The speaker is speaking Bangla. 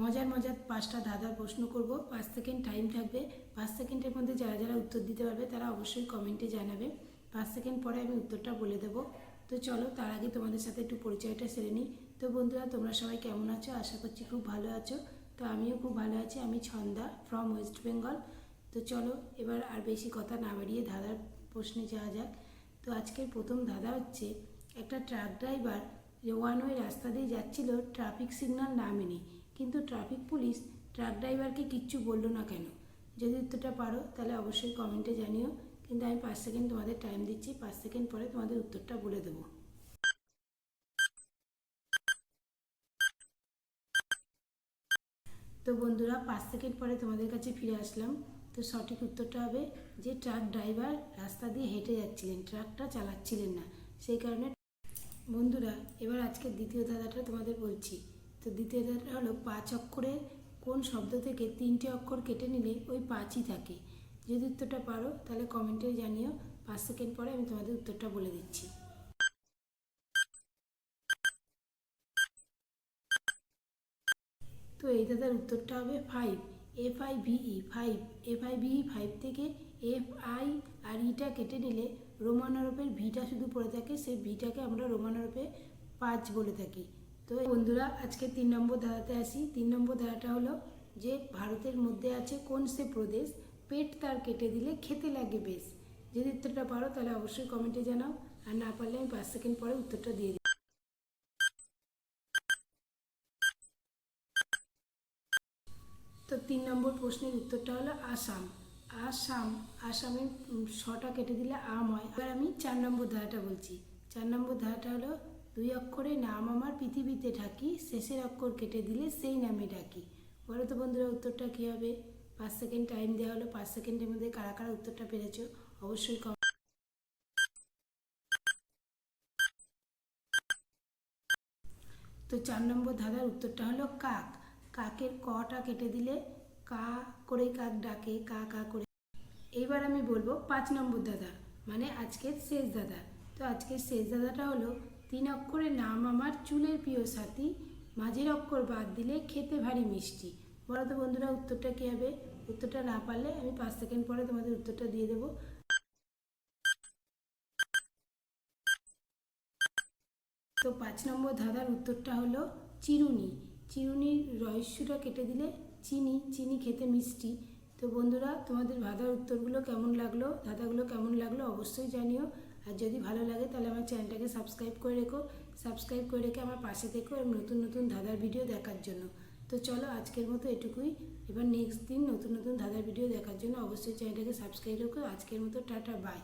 মজার মজার পাঁচটা ধাঁধার প্রশ্ন করব। পাঁচ সেকেন্ড টাইম থাকবে। পাঁচ সেকেন্ডের মধ্যে যারা যারা উত্তর দিতে পারবে, তারা অবশ্যই কমেন্টে জানাবে। পাঁচ সেকেন্ড পরে আমি উত্তরটা বলে দেবো। তো চলো, তার আগে তোমাদের সাথে একটু পরিচয়টা সেরে নিই। তো বন্ধুরা, তোমরা সবাই কেমন আছো? আশা করছি খুব ভালো আছো। তো আমিও খুব ভালো আছি। আমি ছন্দা ফ্রম ওয়েস্ট বেঙ্গল তো চলো, এবার আর বেশি কথা না বাড়িয়ে ধাঁধার প্রশ্নে যাওয়া যাক। তো আজকের প্রথম ধাঁধা হচ্ছে একটা ট্রাক ড্রাইভার ওয়ান ওয়ে রাস্তা দিয়ে যাচ্ছিল ট্রাফিক সিগন্যাল না মেনে কিন্তু ট্রাফিক পুলিশ ট্রাক ড্রাইভারকে কিচ্ছু বলল না কেন? যদি উত্তরটা পারো, তাহলে অবশ্যই কমেন্টে জানিও। কিন্তু আমি পাঁচ সেকেন্ড তোমাদের টাইম দিচ্ছি, পাঁচ সেকেন্ড পরে তোমাদের উত্তরটা বলে দেবো। তো বন্ধুরা, পাঁচ সেকেন্ড পরে তোমাদের কাছে ফিরে আসলাম। তো সঠিক উত্তরটা হবে যে ট্রাক ড্রাইভার রাস্তা দিয়ে হেঁটে যাচ্ছিলেন ট্রাকটা চালাচ্ছিলেন না। সেই কারণে বন্ধুরা, এবার আজকের দ্বিতীয় ধাঁধাটা তোমাদের বলছি। তো দ্বিতীয় ধাঁধাটা হলো পাঁচ অক্ষরের কোন শব্দ থেকে তিনটে অক্ষর কেটে নিলে ওই পাঁচই থাকে। যদি উত্তরটা পারো, তাহলে কমেন্টে জানিও। পাঁচ সেকেন্ড পরে আমি তোমাদের উত্তরটা বলে দিচ্ছি। তো এই দাদার উত্তরটা হবে five F I V E five F I V থেকে এফ আই আর ইটা কেটে নিলে রোমানরূপের ভিটা শুধু পড়ে থাকে, সেই ভিটাকে আমরা রোমানরূপে পাঁচ বলে থাকি। তো বন্ধুরা, আজকে তিন নম্বর ধারাতে আসি। তিন নম্বর ধারাটা হলো যে ভারতের মধ্যে আছে কোন সে প্রদেশ, পেট তার কেটে দিলে খেতে লাগে বেশ। যদি উত্তরটা পারো তাহলে অবশ্যই কমেন্টে জানাও। আর না পারলে আমি পাঁচ সেকেন্ড পরে উত্তরটা দিয়ে দিই। তো তিন নম্বর প্রশ্নের উত্তরটা হলো আসাম। আসাম আসামের ছটা কেটে দিলে আম হয়। এবার আমি চার নম্বর ধারাটা বলছি। চার নম্বর ধারাটা হলো দুই অক্ষরে নাম আমার পৃথিবীতে ঢাকি, শেষের অক্ষর কেটে দিলে সেই নামে ডাকি। বলো তো বন্ধুরা, উত্তরটা কী হবে? পাঁচ সেকেন্ড টাইম দেওয়া হলো, পাঁচ সেকেন্ডের মধ্যে কারা কারা উত্তরটা পেরেছ? অবশ্যই কম তো চার নম্বর ধাঁধার উত্তরটা হলো কাক। কাকের কটা কেটে দিলে কা করে কাক ডাকে, কা কা করে। এইবার আমি বলব পাঁচ নম্বর দাদা মানে আজকের শেষ দাদা তো আজকের শেষ দাদাটা হলো তিন অক্ষরের নাম আমার, চুলের প্রিয় সাথী। মাঝের অক্ষর বাদ দিলে খেতে ভারী মিষ্টি। বলো তো বন্ধুরা, উত্তরটা কী হবে? উত্তরটা না পারলে আমি পাঁচ সেকেন্ড পরে তোমাদের উত্তরটা দিয়ে দেবো। তো পাঁচ নম্বর ধাঁধার উত্তরটা হলো চিরুনি। চিরুনির রহস্যটা কেটে দিলে চিনি চিনি খেতে মিষ্টি। তো বন্ধুরা, তোমাদের ধাঁধার উত্তরগুলো কেমন লাগল? ধাঁধাগুলো কেমন লাগল অবশ্যই জানিও। আর যদি ভালো লাগে তাহলে আমার চ্যানেলটাকে সাবস্ক্রাইব করে রেখো, সাবস্ক্রাইব করে রেখে আমার পাশে থেকো এবং নতুন নতুন ধাঁধার ভিডিও দেখার জন্য। তো চলো আজকের মতো এটুকুই। এবার নেক্সট দিন নতুন নতুন ধাঁধার ভিডিও দেখার জন্য অবশ্যই চ্যানেলটাকে সাবস্ক্রাইব রেখো। আজকের মতো টাটা বাই